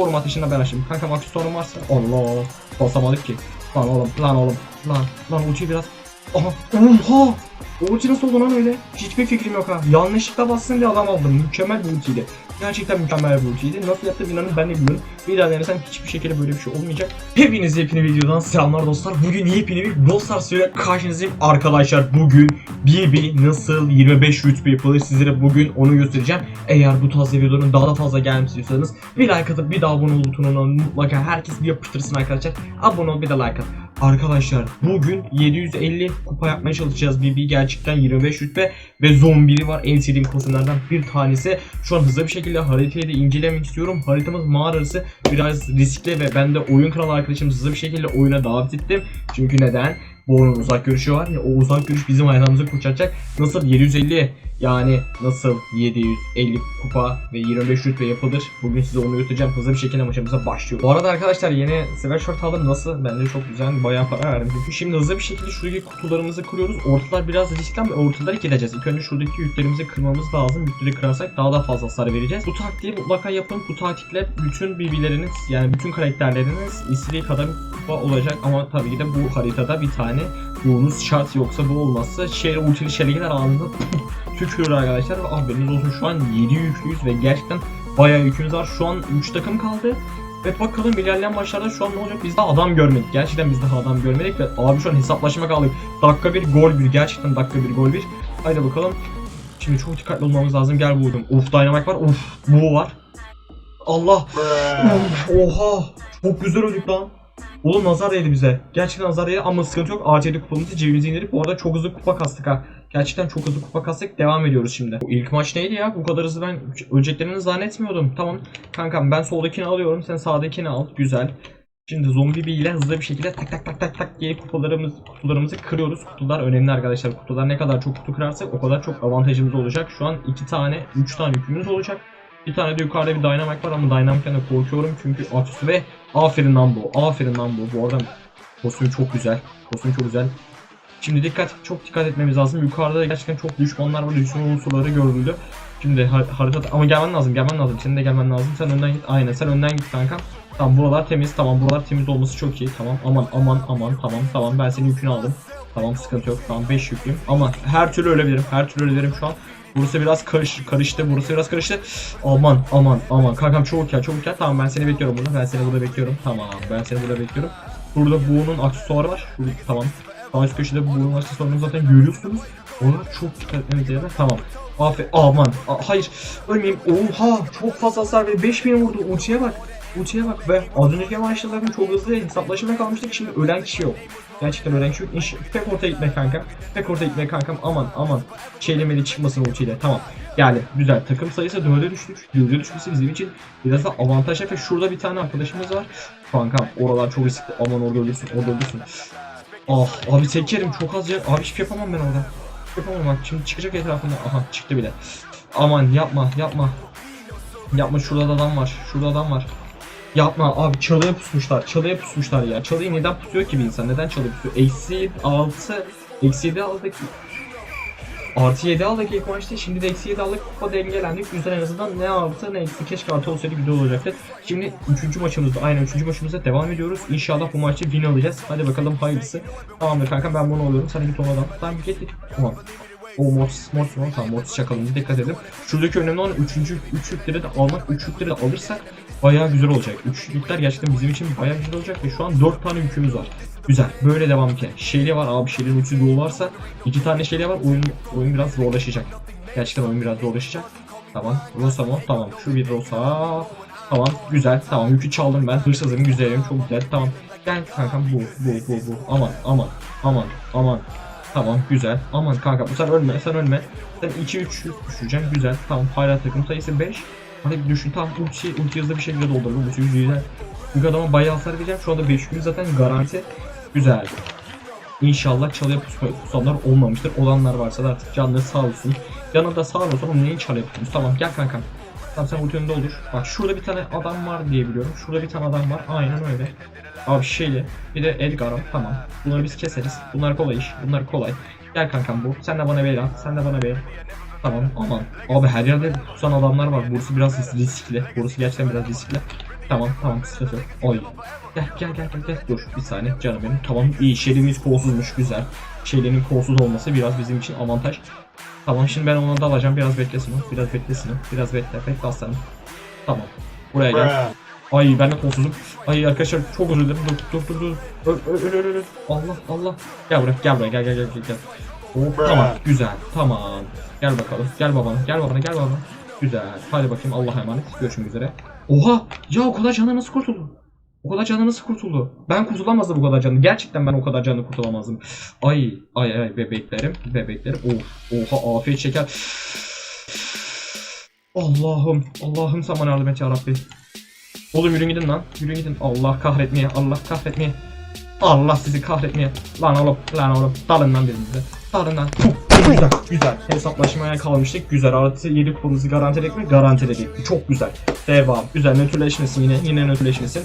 Aksesuarım ateşinde ben açayım. Kankam aksesuarım varsa. Allah. Basamadık ki. Lan oğlum lan oğlum. Lan lan ultiyi biraz. Aha. Oha. O ulti nasıl oldu lan öyle? Hiçbir fikrim yok ha. Yanlışlıkla bastım diye adam aldım. Mükemmel bir ultiydi. Gerçekten mükemmel bir ultiydi. Nasıl yaptı bilmiyorum ben de bilmiyorum. Bir daha denesem hiçbir şekilde böyle bir şey olmayacak. Hepiniz yepyeni videodan selamlar dostlar. Bugün yepyeni bir Brawl Stars ile karşınızdayım. Arkadaşlar bugün BB nasıl 25 rütbe yapılır sizlere bugün onu göstereceğim. Eğer bu tarz videoların daha da fazla gelmesi istiyorsanız bir like atıp bir daha abone ol butonuna mutlaka herkes bir yapıştırsın arkadaşlar. Abone ol bir de like at. Arkadaşlar bugün 750 kupa yapmaya çalışacağız. BB gerçekten 25 rütbe ve zombili var. En sevdiğim kostümlerden bir tanesi. Şu an hızlı bir şekilde haritayı da incelemek istiyorum. Haritamız mağarası biraz riskli ve ben de oyun kanalı arkadaşım hızlı bir şekilde oyuna davet ettim. Çünkü neden? Bu oyunun uzak görüşü var ya o uzak görüş bizim ayağımızı kurtaracak. Nasıl 750 yani nasıl 750 kupa ve 25 rütbe yapılır? Bugün size onu göstereceğim. Hızlı bir şekilde maçımıza başlıyor. Bu arada arkadaşlar yeni sweatshirt aldım. Nasıl? Bence çok güzel. Bayağı para verdim. Çünkü şimdi hızlı bir şekilde şuradaki kutularımızı kırıyoruz. Ortalar biraz riskli ama ortaları gideceğiz. İlk önce şuradaki yüklerimizi kırmamız lazım. Yükleri kırarsak daha da fazla hasar vereceğiz. Bu taktiği mutlaka yapın. Bu taktikle bütün BB'leriniz yani bütün karakterleriniz istediği kadar kupa olacak ama tabii ki de bu haritada bir tane bonus şart yoksa bu olmazsa şehre ultili şergeler anında tükürür arkadaşlar haberiniz olsun şu an 7 yüklüyüz ve gerçekten bayağı yükümüz var. Şu an 3 takım kaldı. Ve bakalım ilerleyen maçlarda şu an ne olacak? Biz daha adam görmedik. Gerçekten biz daha adam görmedik ve abi şu an hesaplaşma kaldık. Dakika bir gol bir. Gerçekten dakika bir gol bir. Haydi bakalım. Şimdi çok dikkatli olmamız lazım. Gel vurdum. Of dynamite var. Of bu var. Allah. Oha. Çok güzel öldük lan. Oğlum nazar değdi bize. Gerçekten nazar değdi ama sıkıntı yok. ACD kupamızı cebimize indirip bu arada çok hızlı kupa kastık ha. Gerçekten çok hızlı kupa kastık. Devam ediyoruz şimdi. Bu ilk maç neydi ya? Bu kadar hızlı ben öleceklerini zannetmiyordum. Tamam. Kankam ben soldakini alıyorum. Sen sağdakini al. Güzel. Şimdi zombi bir ile hızlı bir şekilde tak tak tak tak tak diye kupalarımız, kutularımızı kırıyoruz. Kutular önemli arkadaşlar. Kutular ne kadar çok kutu kırarsak o kadar çok avantajımız olacak. Şu an iki tane, üç tane yükümüz olacak. Bir tane de yukarıda bir Dynamite var ama Dynamite'den de korkuyorum çünkü atüsü ve aferin lan bu. Aferin lan bu. Bu arada kostüm çok güzel. Kostüm çok güzel. Şimdi dikkat, çok dikkat etmemiz lazım. Yukarıda gerçekten çok düşmanlar var. Düşman unsurları görüldü. Şimdi har harita ama gelmen lazım, gelmen lazım. Senin de gelmen lazım. Sen önden git. Aynen, sen önden git kanka. Tamam buralar temiz. Tamam buralar temiz olması çok iyi. Tamam aman aman aman tamam tamam ben senin yükünü aldım. Tamam sıkıntı yok. Tamam 5 yüklüyüm. Ama her türlü ölebilirim. Her türlü ölebilirim şu an. Burası biraz karış, karıştı. Burası biraz karıştı. Aman aman aman. Kankam çabuk gel çabuk gel. Tamam ben seni bekliyorum burada. Ben seni burada bekliyorum. Tamam ben seni burada bekliyorum. Burada Buğ'un aksesuarı var. Şurada, tamam. Sağ üst köşede Buğ'un aksesuarını zaten görüyorsunuz. Ona çok dikkat etmeniz gerekiyor. Tamam. Aferin. Aman. A- hayır. Ölmeyeyim. Oha. Çok fazla hasar ve 5000 vurdu. Ultiye bak. Ultiye bak ve az önceki maçlarda çok hızlı hesaplaşmaya kalmıştık. Şimdi ölen kişi yok. Gerçekten ölen kişi yok. İş, pek ortaya gitme kankam. Pek ortaya gitme kankam. Aman aman. Şeylemeli çıkmasın ultiyle. Tamam. Yani güzel. Takım sayısı 4'e düştük. 4'e düşmesi bizim için biraz da avantaj ve şurada bir tane arkadaşımız var. Kankam oralar çok riskli. Aman orada ölürsün. Orada ölürsün. Ah abi tek yerim çok az yer. Abi hiçbir şey yapamam ben orada. Şey yapamam bak. Şimdi çıkacak etrafında. Aha çıktı bile. Aman yapma yapma. Yapma şurada da adam var. Şurada adam var. Yapma abi çalıya pusmuşlar. Çalıya pusmuşlar ya. Çalıyı neden pusuyor ki bir insan? Neden çalıya pusuyor? Eksi 6 Eksi 7 aldık. Artı 7 aldık ilk maçta. Şimdi de eksi 7 aldık. Kupa dengelendik. Güzel en azından ne artı ne eksi. Keşke artı olsaydı güzel olacaktı. Şimdi 3. maçımızda aynen 3. maçımızda devam ediyoruz. İnşallah bu maçı win alacağız. Hadi bakalım hayırlısı. Tamamdır kanka ben bunu alıyorum. Sen git onlardan. Tamam git. Tamam. O Mortis, Mortis, tamam Mortis çakalımıza dikkat edin. Şuradaki önemli olan 3. 3 yükleri de almak, 3 yükleri de alırsak bayağı güzel olacak. 3 yükler gerçekten bizim için bayağı güzel olacak ve şu an 4 tane yükümüz var. Güzel. Böyle devam ki. Şeyli var abi şeylerin uçsuz yolu varsa iki tane şeyli var oyun oyun biraz zorlaşacak. Gerçekten oyun biraz zorlaşacak. Tamam. Rosa mı? Tamam. Şu bir Rosa. Tamam. Güzel. Tamam. Yükü çaldım ben. Hırsızım. Güzelim. Çok güzel. Tamam. Gel kankam bu. Bu. Bu. Bu. Aman. Aman. Aman. Aman. Tamam. Güzel. Aman kanka. Bu sen ölme. Sen ölme. Sen 2-3 düşeceğim. Güzel. Tamam. Hala takım sayısı 5. Bir düşün. Tamam. Ulti, ulti hızlı bir şekilde doldurdum. Ulti güzel. Çünkü adama bayağı hasar vereceğim. Şu anda 5 gün zaten garanti. Güzel. İnşallah çalıya pus- pusanlar olmamıştır. Olanlar varsa da artık canları sağ olsun. Yanında sağ olsun ama neyin çalıya pusunuz? Tamam gel kankam. Tamam sen ulti önünde olur. Bak şurada bir tane adam var diye biliyorum. Şurada bir tane adam var. Aynen öyle. Abi şeyli. Bir de Edgar'ım. Tamam. Bunları biz keseriz. Bunlar kolay iş. Bunlar kolay. Gel kankam bu. Sen de bana ver at. Sen de bana ver. Tamam aman. Abi her yerde pusan adamlar var. Burası biraz riskli. Burası gerçekten biraz riskli. Tamam tamam sıkıntı yok. Oy. Gel gel gel gel. Dur bir saniye canım benim. Tamam iyi Shelly'miz kolsuzmuş güzel. Shelly'nin kolsuz olması biraz bizim için avantaj. Tamam şimdi ben onu da alacağım. Biraz beklesin o. Biraz beklesin o. Biraz bekle. Bekle aslanım. Tamam. Buraya gel. Ay ben de kolsuzum. Ay arkadaşlar çok özür dilerim. Dur dur dur dur. Öl öl öl öl öl. Allah Allah. Gel buraya gel buraya gel gel gel gel. Tamam güzel tamam. Gel bakalım. Gel babana gel babana gel babana. Güzel. Hadi bakayım Allah'a emanet. Görüşmek üzere. Oha! Ya o kadar canı nasıl kurtuldu? O kadar canı nasıl kurtuldu? Ben kurtulamazdım bu kadar canı. Gerçekten ben o kadar canı kurtulamazdım. Ay ay ay bebeklerim. Bebeklerim. Of. Oha afiyet şeker. Allah'ım. Allah'ım sen bana yardım et ya Rabbi. Oğlum yürüyün gidin lan. Yürüyün gidin. Allah kahretmeye. Allah kahretmeye. Allah sizi kahretmeye. Lan oğlum. Lan oğlum. Dalın lan birbirinize. Dalın lan. güzel. Güzel. Hesaplaşmaya kalmıştık. Güzel. Artı 7 kupamızı garantiledik mi? Garantiledik. Çok güzel. Devam. Güzel. Nötrleşmesin yine. Yine nötrleşmesin.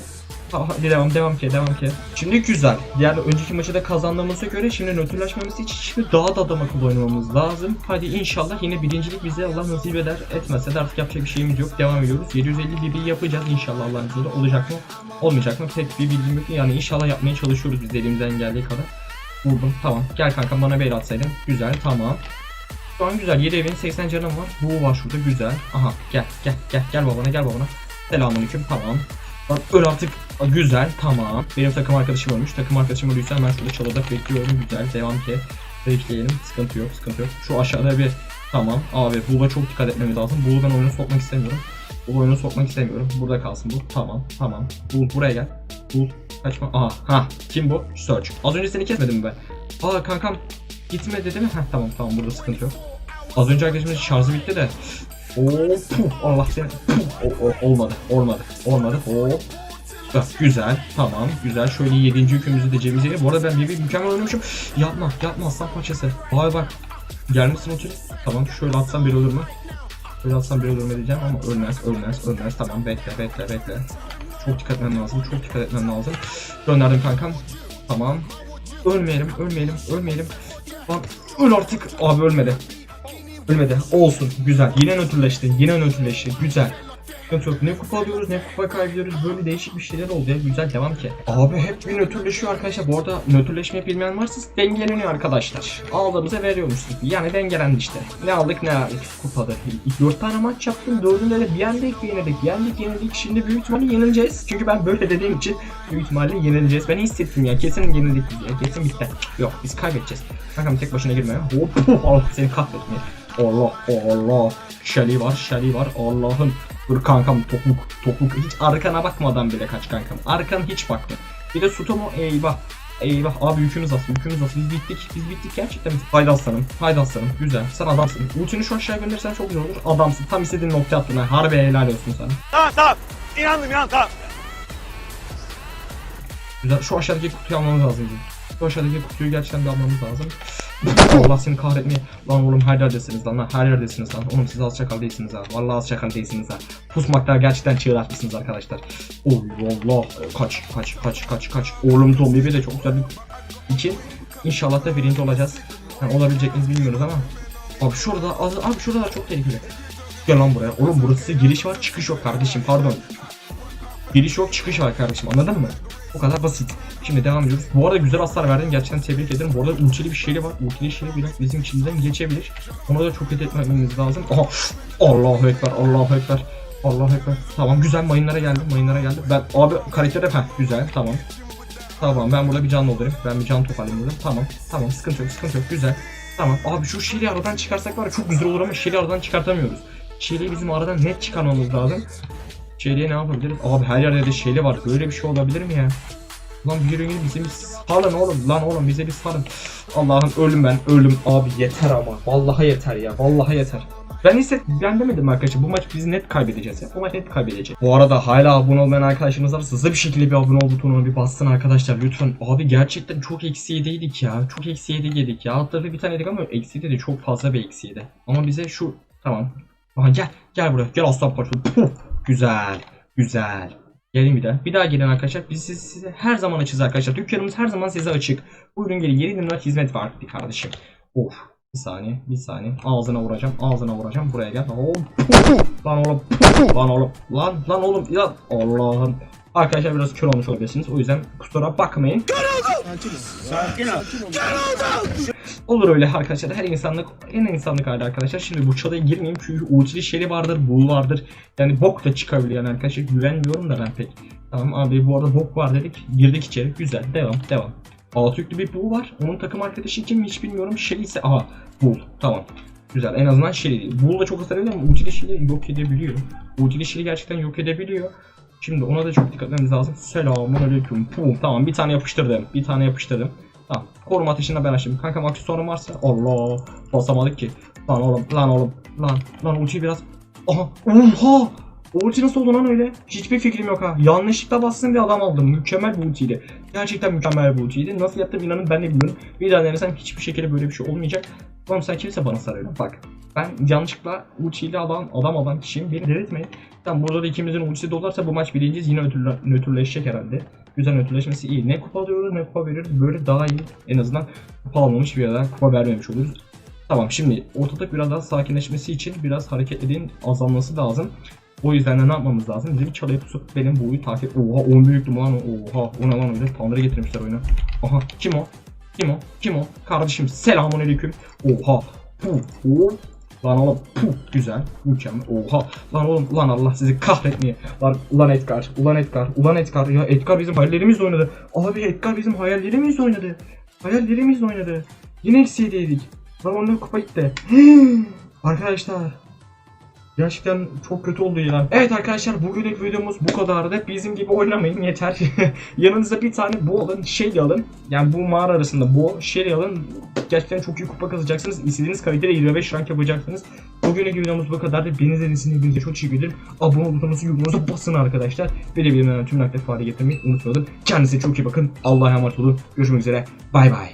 Ha, Hadi devam devam ki devam ki. Şimdi güzel. Diğer önceki maçı da kazandığımıza göre şimdi nötrleşmemiz için şimdi daha da adam akıllı oynamamız lazım. Hadi inşallah yine birincilik bize Allah nasip eder. Etmezse de artık yapacak bir şeyimiz yok. Devam ediyoruz. 750 BB yapacağız inşallah Allah'ın izniyle. Olacak mı? Olmayacak mı? Pek bir bilgim yok. Yani inşallah yapmaya çalışıyoruz biz elimizden geldiği kadar. Vurdum. Tamam. Gel kanka bana beyler atsaydın. Güzel. Tamam. Şu an güzel. 7 evin 80 canım var. Bu var şurada. Güzel. Aha. Gel. Gel. Gel. Gel babana. Gel babana. Selamünaleyküm. Tamam. Bak öl artık. Güzel. Tamam. Benim takım arkadaşım olmuş. Takım arkadaşım öldüyse hemen şurada çalıda bekliyorum. Güzel. Devam ki. Bekleyelim. Sıkıntı yok. Sıkıntı yok. Şu aşağıda bir Tamam. Abi Bull'a çok dikkat etmemiz lazım. Bull'u ben oyuna sokmak istemiyorum. Bull'u oyuna sokmak istemiyorum. Burada kalsın bu. Tamam. Tamam. Bull buraya gel. Bull. Kaçma. Aha. Ha. Kim bu? Search. Az önce seni kesmedim mi ben? Aa kankam. Gitme dedi mi? Heh tamam tamam burada sıkıntı yok. Az önce arkadaşımın şarjı bitti de. Oo, puh, Allah seni. Puh, o- o- olmadı. Olmadı. Olmadı. Oo. Bak, güzel. Tamam. Güzel. Şöyle 7. yükümüzü de cebimize Bu arada ben bir, bir mükemmel oynamışım. Yapma. Yapma aslan parçası. Vay bak. Gelmişsin otur. Tamam. Şöyle atsam bir olur mu? Şöyle atsam bir olur mu diyeceğim ama ölmez. Ölmez. Ölmez. Tamam. Bekle. Bekle. Bekle. Çok dikkat etmem lazım. Çok dikkat etmem lazım. Gönderdim kankam. Tamam. Ölmeyelim. Ölmeyelim. Ölmeyelim. Lan öl artık. Abi ölmedi. Ölmedi. Olsun. Güzel. Yine nötrleşti. Yine nötrleşti. Güzel. Sıkıntı yok. Ne kupa alıyoruz ne kupa kaybediyoruz. Böyle değişik bir şeyler oldu ya. Güzel devam ki. Abi hep bir nötrleşiyor arkadaşlar. Bu arada nötrleşmeyi bilmeyen varsa dengeleniyor arkadaşlar. Aldığımıza veriyormuşuz. Yani dengelendi işte. Ne aldık ne aldık kupada. 4 tane maç yaptım. Dördünde de yendik yenildik. Yendik yenildik. Şimdi büyük ihtimalle yenileceğiz. Çünkü ben böyle dediğim için büyük ihtimalle yenileceğiz. Ben hissettim ya. Kesin yenildik ya. Kesin bitti. Yok biz kaybedeceğiz. Kankam tek başına girme. Hop Allah seni kahretmeye. Allah Allah. Shelly var, Shelly var. Allah'ım. Dur kankam topluk, topluk. Hiç arkana bakmadan bile kaç kankam. Arkana hiç bakma. Bir de Sutomo eyvah. Eyvah abi yükümüz az, yükümüz az. Biz bittik, biz bittik gerçekten. biz- Haydi aslanım, haydi aslanım. Güzel, sen adamsın. Ultini şu aşağıya gönderirsen çok güzel olur. Adamsın, tam istediğin noktaya attın ha. Harbi helal olsun sana. Tamam tamam. İnandım inandım tamam. Güzel, şu aşağıdaki kutuyu almamız lazım. bizim. Şu aşağıdaki kutuyu gerçekten bir almamız lazım. Allah seni kahretmeye. Lan oğlum her yerdesiniz lan, lan her yerdesiniz lan. Oğlum siz az çakal değilsiniz ha. Vallahi az çakal değilsiniz ha. Pusmakta gerçekten çığır atmışsınız arkadaşlar. Oh Allah. Kaç kaç kaç kaç kaç. Oğlum zombi bir de çok güzel bir için. İnşallah da birinci olacağız. Yani olabilecek miyiz bilmiyoruz ama. Abi şurada az abi şurada çok tehlikeli. Gel lan buraya. Oğlum burası giriş var çıkış yok kardeşim pardon. Giriş yok çıkış var kardeşim anladın mı? O kadar basit. Şimdi devam ediyoruz. Bu arada güzel hasar verdin. Gerçekten tebrik ederim. Bu arada ultili bir şeyli var. Ultili şeyli biraz bizim içimizden geçebilir. Ona da çok etmemiz lazım. Aha. Allahu Ekber. Allahu Ekber. Allahu Ekber. Tamam güzel mayınlara geldim. Mayınlara geldim. Ben abi karaktere heh güzel tamam. Tamam ben burada bir can doldurayım. Ben bir can toparlayayım burada. Tamam. Tamam sıkıntı yok sıkıntı yok güzel. Tamam abi şu Shelly'i aradan çıkarsak var ya çok güzel olur ama Shelly'i aradan çıkartamıyoruz. Shelly'i bizim aradan net çıkarmamız lazım. Shelly'e ne yapabiliriz? Abi her yerde de Shelly var. Böyle bir şey olabilir mi ya? Lan bir yürüyün bize bir salın oğlum. Lan oğlum bize bir salın. Allah'ım ölüm ben ölüm. Abi yeter ama. Vallahi yeter ya. Vallahi yeter. Ben hisset, ben demedim arkadaşlar bu maç biz net kaybedeceğiz ya. Bu maç net kaybedeceğiz. Bu arada hala abone olmayan arkadaşlarımız varsa hızlı bir şekilde bir abone ol butonuna bir bassın arkadaşlar lütfen. Abi gerçekten çok eksi ya. Çok eksi yedi ya. Alt bir tane yedik ama eksi de çok fazla bir eksiydi. Ama bize şu tamam. Aha gel gel buraya gel aslan parçası. Güzel güzel. Gelin bir daha. Bir daha gelin arkadaşlar. Biz size, size her zaman açız arkadaşlar. Dükkanımız her zaman size açık. Buyurun gelin. 7 lira hizmet var bir kardeşim. Of. Bir saniye, bir saniye. Ağzına vuracağım, ağzına vuracağım. Buraya gel. Hop. Lan oğlum, lan oğlum, lan lan oğlum, ya Allah'ım. Arkadaşlar biraz kör olmuş olabilirsiniz. O yüzden kusura bakmayın. Sakin ol. Olur öyle arkadaşlar. Her insanlık en insanlık hali arkadaşlar. Şimdi bu çalıya girmeyeyim çünkü ultili şeyli vardır, bul vardır. Yani bok da çıkabiliyor yani arkadaşlar. Güvenmiyorum da ben pek. Tamam abi bu arada bok var dedik. Girdik içeri. Güzel. Devam. Devam. Alt yüklü bir bul var. Onun takım arkadaşı kim hiç bilmiyorum. Şey ise aha bul. Tamam. Güzel. En azından şey değil. Bul da çok hasar ediyor ama ultili şeyli yok edebiliyor. Ultili şeyli gerçekten yok edebiliyor. Şimdi ona da çok dikkat etmemiz lazım. Selamun aleyküm. Pum. Tamam bir tane yapıştırdım. Bir tane yapıştırdım. Tamam. Koruma ateşinde ben açtım. Kanka aksesuarım varsa. Allah. Basamadık ki. Lan oğlum. Lan oğlum. Lan. Lan ultiyi biraz. Aha. Oha. Ulti nasıl oldu lan öyle? Hiçbir fikrim yok ha. Yanlışlıkla bastım bir adam aldım. Mükemmel bir ultiydi. Gerçekten mükemmel bir ultiydi. Nasıl yaptım inanın ben de bilmiyorum. Bir daha denesem hiçbir şekilde böyle bir şey olmayacak. Oğlum sen kimse bana sarıyor. Bak. Ben yanlışlıkla ultiyle adam, adam alan kişiyim. Beni delirtmeyin. Tamam burada da ikimizin ultisi dolarsa bu maç birinciyiz. Yine nötrle, nötrleşecek herhalde. Güzel nötrleşmesi iyi. Ne kupa alıyoruz ne kupa veriyoruz. Böyle daha iyi. En azından kupa almamış bir yerden kupa vermemiş oluruz. Tamam şimdi ortalık biraz daha sakinleşmesi için biraz hareketliliğin azalması lazım. O yüzden de ne yapmamız lazım? Bizim çalıya pusup benim boyu takip... Oha 10 büyüktüm lan. Oha o ne öyle? Tanrı getirmişler oyuna. Aha kim o? Kim o? Kim o? Kardeşim selamun aleyküm. Oha. Puh. Oh. Lan oğlum puh güzel mükemmel oha lan oğlum ulan Allah sizi kahretmeye lan ulan Edgar ulan Edgar ulan Edgar ya Edgar bizim hayallerimizle oynadı abi Edgar bizim hayallerimizle oynadı hayallerimizle oynadı yine eksi yediydik lan onun kupa gitti arkadaşlar Gerçekten çok kötü oldu ya. Evet arkadaşlar bugünlük videomuz bu kadardı. Bizim gibi oynamayın yeter. Yanınıza bir tane bu alın, şey alın. Yani bu mağara arasında bu şey alın. Gerçekten çok iyi kupa kazacaksınız. İstediğiniz kalitede 25 rank yapacaksınız. Bugünlük videomuz bu kadardı. Beni izlediğiniz için çok teşekkür ederim. Abone butonunuzu yorumunuza basın arkadaşlar. Ve de bilmem tüm naklet fare getirmeyi unutmayalım. Kendinize çok iyi bakın. Allah'a emanet olun. Görüşmek üzere. Bay bay.